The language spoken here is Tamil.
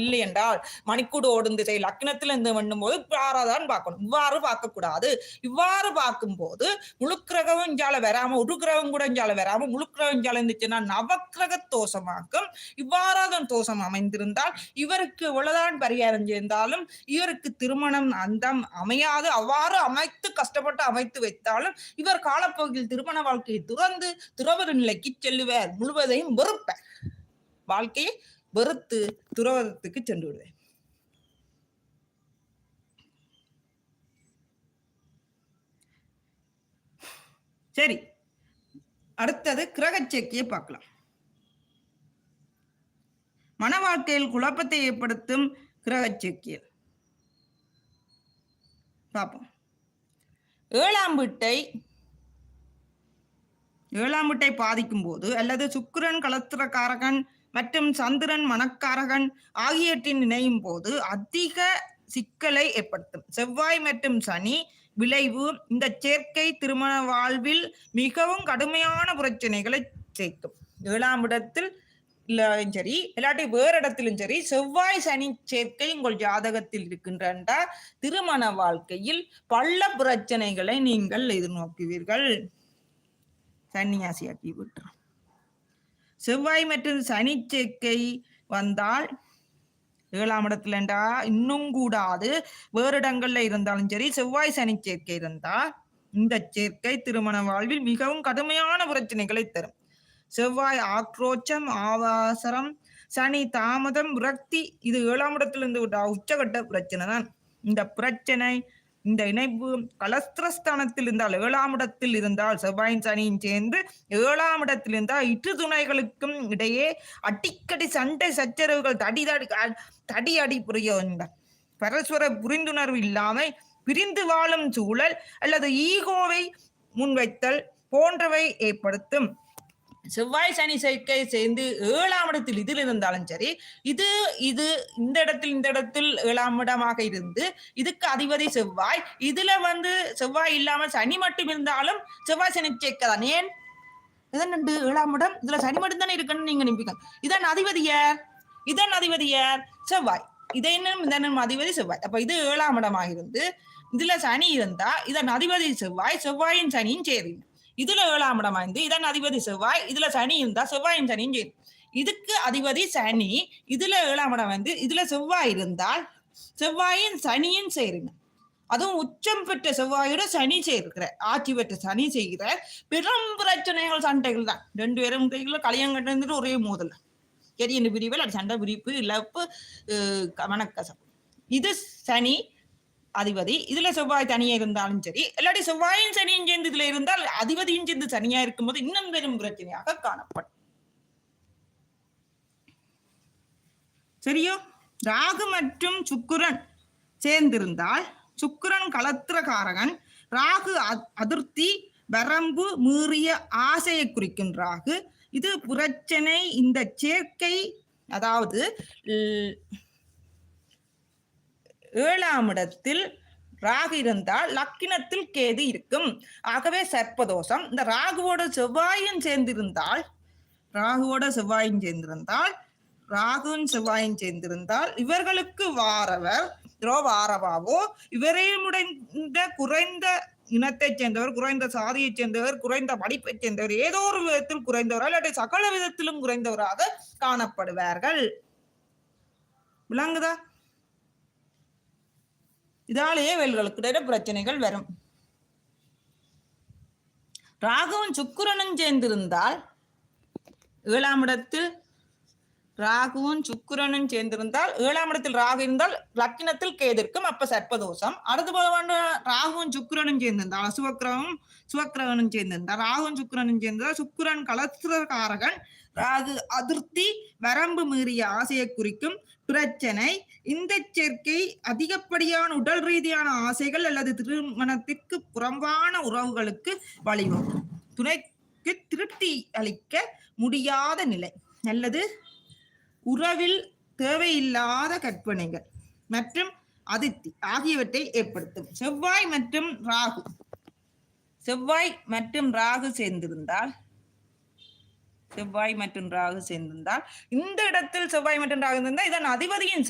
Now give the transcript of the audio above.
இல்லை என்றால் மணிக்கூடு ஓடும் திசை லக்னத்தில் இருந்து பண்ணும் போது இவ்வாறாதான் பார்க்கணும். இவ்வாறு பார்க்கக்கூடாது. இவ்வாறு பார்க்கும்போது முழுக்கிரகம் இஞ்சால வராம ஒரு கிரகம் கூட இஞ்சால வராம முழுக்கிரகம் இஞ்சால இருந்துச்சுன்னா நவக்கிரக தோஷமாக்கும். இவ்வாறாதான் தோஷம் அமைந்திருந்தால் இவருக்கு எவ்வளவுதான் பரிகாரம் செய்தாலும் இவருக்கு திருமணம் அந்தம் அமையாது. அவ்வாறு அமைத்து கஷ்டப்பட்டு அமைத்து வைத்தாலும் இவர் காலப்போக்கில் திருமண வாழ்க்கையை துறந்து துறவறு நிலைக்கு செல்லுவார் முழுவதையும் வெறுப்பார். வாழ்க்கையை வெறுத்து துறவரத்துக்கு சென்று விடுவேன். சரி அடுத்தது கிரகச்சேக்கியை பார்க்கலாம். மன வாழ்க்கையில் குழப்பத்தை ஏற்படுத்தும் கிரகச்சேக்கியல் பார்ப்போம். ஏழாம் வீட்டை ஏழாம் வீட்டை பாதிக்கும் போது அல்லது சுக்கிரன் கலத்திரக்காரகன் மற்றும் சந்திரன் மணக்காரகன் ஆகியவற்றின் இணையும் போது அதிக சிக்கலை ஏற்படுத்தும். செவ்வாய் மற்றும் சனி விளைவு இந்த சேர்க்கை திருமண வாழ்வில் மிகவும் கடுமையான பிரச்சனைகளை சேர்க்கும். ஏழாம் இடத்தில் இல்லையும் சரி இல்லாட்டி வேறு இடத்திலும் சரி செவ்வாய் சனி சேர்க்கை உங்கள் ஜாதகத்தில் இருக்கின்ற திருமண வாழ்க்கையில் பல பிரச்சனைகளை நீங்கள் எதிர்நோக்குவீர்கள். சன்னியாசியாக்கி விட்டுறோம் செவ்வாய் மற்றும் சனி சேர்க்கை வந்தால் ஏழாம் இடத்துலண்டா இன்னும் கூடாது. வேறு இடங்கள்ல இருந்தாலும் சரி செவ்வாய் சனி சேர்க்கை இருந்தா இந்த சேர்க்கை திருமண வாழ்வில் மிகவும் கடுமையான பிரச்சனைகளை தரும். செவ்வாய் ஆக்ரோச்சம் ஆவாசரம் சனி தாமதம் விரக்தி இது ஏழாம் இடத்திலிருந்து உச்சகட்ட பிரச்சனை தான் இந்த பிரச்சனை இந்த இணைப்பு கலஸ்திரஸ்தானத்தில் இருந்தால் ஏழாம் இடத்தில் இருந்தால் செவ்வாயின் சனியும் சேர்ந்து ஏழாம் இடத்தில் இருந்தால் இரு துணைகளுக்கும் இடையே அடிக்கடி சண்டை சச்சரவுகள் தடி தடி தடி அடி புரிய பரஸ்பர புரிந்துணர்வு இல்லாமல் பிரிந்து வாழும் சூழல் அல்லது ஈகோவை முன்வைத்தல் போன்றவை ஏற்படுத்தும். செவ்வாய் சனி சேர்க்கை சேர்ந்து ஏழாம் இடத்தில் இதில் இருந்தாலும் சரி இது இது இந்த இடத்தில் இந்த இடத்தில் ஏழாம் இடமாக இருந்து இதுக்கு அதிபதி செவ்வாய். இதுல வந்து செவ்வாய் இல்லாமல் சனி மட்டும் இருந்தாலும் செவ்வாய் சனி சேர்க்கை தான் ஏன்? இதன் ரெண்டு ஏழாம் இடம். இதுல சனி மட்டும் தானே இருக்குன்னு நீங்க நினைப்பீங்க. இதன் அதிபதி யார்? இதன் அதிபதி யார்? செவ்வாய். இதனும் இதனும் அதிபதி செவ்வாய். அப்ப இது ஏழாம் இடமாக இருந்து இதுல சனி இருந்தா இதன் அதிபதி செவ்வாய். செவ்வாயின் சனியும் சேருங்க இதுல ஏழாம் இடம் வந்து இதன் அதிபதி செவ்வாய் இதுல சனியும் தான் செவ்வாயும் சனியும் சேரும் இதுக்கு அதிபதி சனி இதுல ஏழாம் இடம் வந்து இதுல செவ்வாய் இருந்தால் செவ்வாயின் சனியும் சேருங்க. அதுவும் உச்சம் பெற்ற செவ்வாயோட சனி செய்கிற ஆட்சி பெற்ற சனி செய்கிற பெரும் பிரச்சனைகள் சண்டைகள் தான். ரெண்டு பேரும் கையில கல்யாணம் ஒரே மோதல். எரியண்டு பிரிவில் அது சண்டை பிரிப்பு இழப்பு மனக்கசம் இது சனி அதிபதி. இதுல செவ்வாய் தனியா இருந்தாலும் சரி இல்லாட்டி செவ்வாயும் சனியும் சேர்ந்து இதுல இருந்தால் அதிபதியும் சேர்ந்து சனியா இருக்கும்போது இன்னும் பெரும் பிரச்சனையாக காணப்படும். சரியோ? ராகு மற்றும் சுக்குரன் சேர்ந்திருந்தால் சுக்குரன் கலத்திரகாரகன் ராகு அதிர்த்தி வரம்பு மீறிய ஆசையை குறிக்கும் ராகு இது பிரச்சனை இந்த சேர்க்கை அதாவது ஏழாம் இடத்தில் ராகு இருந்தால் லக்கினத்தில் கேது இருக்கும். ஆகவே சர்ப்பதோஷம். இந்த ராகுவோட செவ்வாயும் சேர்ந்திருந்தால் ராகுவோட செவ்வாயும் சேர்ந்திருந்தால் ராகுவும் செவ்வாயும் சேர்ந்திருந்தால் இவர்களுக்கு வாரவர் வாரவாவோ இவரையும் உடைந்த குறைந்த இனத்தை சேர்ந்தவர் குறைந்த சாதியை சேர்ந்தவர் குறைந்த படிப்பை சேர்ந்தவர் ஏதோ ஒரு விதத்தில் குறைந்தவர் இல்லாட்டி சகல விதத்திலும் குறைந்தவராக காணப்படுவார்கள். விளங்குதா? இதாலேயே வேல்களுக்கு பிரச்சனைகள் வரும். ராகுவும் சுக்குரனும் சேர்ந்திருந்தால் ஏழாம் இடத்தில் ராகுவும் சுக்கிரனும் சேர்ந்திருந்தால் ஏழாம் இடத்தில் ராகு இருந்தால் லக்கினத்தில் கேதிருக்கும் அப்ப சர்ப்பதோஷம். அடுத்து போல ராகுவும் சுக்கிரனும் சேர்ந்திருந்தால் சுவக்கிரமும் சுவக்கிரகனும் சேர்ந்திருந்தால் ராகுவும் சுக்கிரனும் சேர்ந்தால் சுக்கிரன் கலத்திரகாரகன் ராகு அதிருப்தி வரம்பு மீறிய ஆசையை குறிக்கும் பிரச்சனை. இந்த சேர்க்கை அதிகப்படியான உடல் ரீதியான ஆசைகள் அல்லது திருமணத்திற்கு புறம்பான உறவுகளுக்கு வழிவகுக்கும். துணைக்கு திருப்தி அளிக்க முடியாத நிலை. அல்லது உறவில் தேவையில்லாத கற்பனைகள் மற்றும் அதிர்த்தி ஆகியவற்றை ஏற்படுத்தும். செவ்வாய் மற்றும் ராகு. செவ்வாய் மற்றும் ராகு சேர்ந்திருந்தால் செவ்வாய் மற்றும் ராகு சேர்ந்திருந்தால் இந்த இடத்தில் செவ்வாய் மற்றும் ராகு இருந்தால் இதன் அதிபதியின்